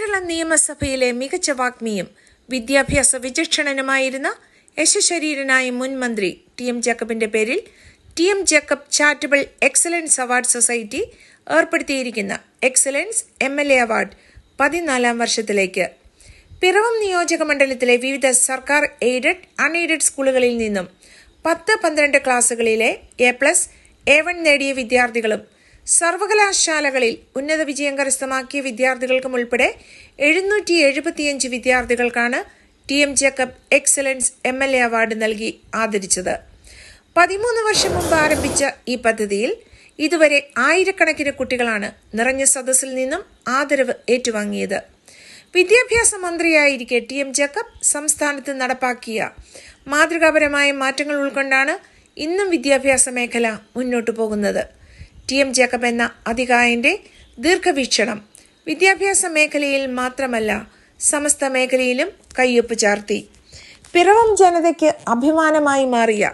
കേരള നിയമസഭയിലെ മികച്ച വാഗ്മിയും വിദ്യാഭ്യാസ വിചക്ഷണനുമായിരുന്ന യശശരീരനായ മുൻ മന്ത്രി ടി എം ജേക്കബിന്റെ പേരിൽ T M Jacob charitable excellence award society ഏർപ്പെടുത്തിയിരിക്കുന്ന excellence M L A award പതിനാലാം വർഷത്തിലേക്ക്. പിറവം നിയോജക മണ്ഡലത്തിലെ വിവിധ സർക്കാർ എയ്ഡഡ് അൺഎയ്ഡഡ് സ്കൂളുകളിൽ നിന്നും പത്ത് പന്ത്രണ്ട് ക്ലാസ്സുകളിലെ എ പ്ലസ് എ വൺ നേടിയ വിദ്യാർത്ഥികളും സർവകലാശാലകളിൽ ഉന്നത വിജയം കരസ്ഥമാക്കിയ വിദ്യാർത്ഥികൾക്കും ഉൾപ്പെടെ എഴുന്നൂറ്റി എഴുപത്തിയഞ്ച് വിദ്യാർത്ഥികൾക്കാണ് T M Jacob excellence M L A award നൽകി ആദരിച്ചത്. പതിമൂന്ന് വർഷം മുമ്പ് ആരംഭിച്ച ഈ പദ്ധതിയിൽ ഇതുവരെ ആയിരക്കണക്കിന് കുട്ടികളാണ് നിറഞ്ഞ സദസ്സിൽ നിന്നും ആദരവ് ഏറ്റുവാങ്ങിയത്. വിദ്യാഭ്യാസ മന്ത്രിയായിരിക്കെ ടി എം ജേക്കബ് സംസ്ഥാനത്ത് നടപ്പാക്കിയ മാതൃകാപരമായ മാറ്റങ്ങൾ ഉൾക്കൊണ്ടാണ് ഇന്നും വിദ്യാഭ്യാസ മേഖല മുന്നോട്ടു പോകുന്നത്. ടി എം ജേക്കബ് എന്ന അധികായന്റെ ദീർഘവീക്ഷണം. വിദ്യാഭ്യാസ മേഖലയിൽ മാത്രമല്ല സമസ്ത മേഖലയിലും കയ്യൊപ്പ് ചാർത്തി. പിറവം ജനതയ്ക്ക് അഭിമാനമായി മാറിയ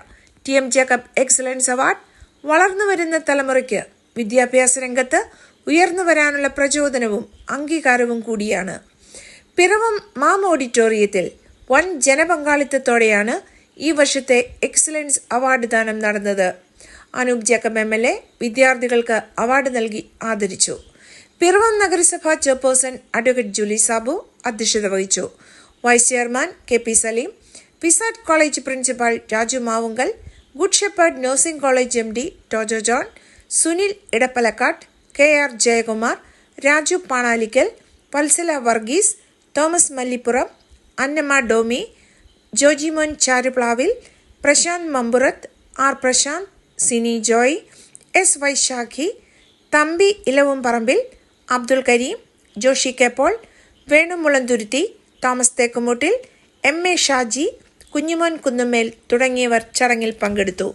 T M Jacob excellence award വളർന്നു വരുന്ന തലമുറയ്ക്ക് വിദ്യാഭ്യാസ രംഗത്ത് ഉയർന്നു വരാനുള്ള പ്രചോദനവും അംഗീകാരവും കൂടിയാണ്. പിറവം മാം ഓഡിറ്റോറിയത്തിൽ വൻ ജനപങ്കാളിത്തത്തോടെയാണ് ഈ വർഷത്തെ എക്സലൻസ് അവാർഡ് ദാനം നടന്നത്. Anoop Jacob M L A വിദ്യാർത്ഥികൾക്ക് അവാർഡ് നൽകി ആദരിച്ചു. പിറവം നഗരസഭാ ചെയർപേഴ്സൺ അഡ്വക്കേറ്റ് ജൂലി സാബു അധ്യക്ഷത വഹിച്ചു. Vice chairman K P Saleem PISAT college principal Raju Mavunkal Good Shepherd nursing college M D Tojo John Sunil Edappalakkattu K R Jayakumar Raju Panalikkal Valsala Varghese Thomas Mallippuram Annamma Domi Jojimon Charuplavil Prashanth Mampurath R Prashanth Sini Joy S Vaishakhi Thampi Elavum Parambil Abdul Karim Joshi K Paul Venu Mulanthuruthy Thomas Thekkumoottil M A Shaji Kunjumon Kunnumel തുടങ്ങിയവർ ചടങ്ങിൽ പങ്കെടുത്തു.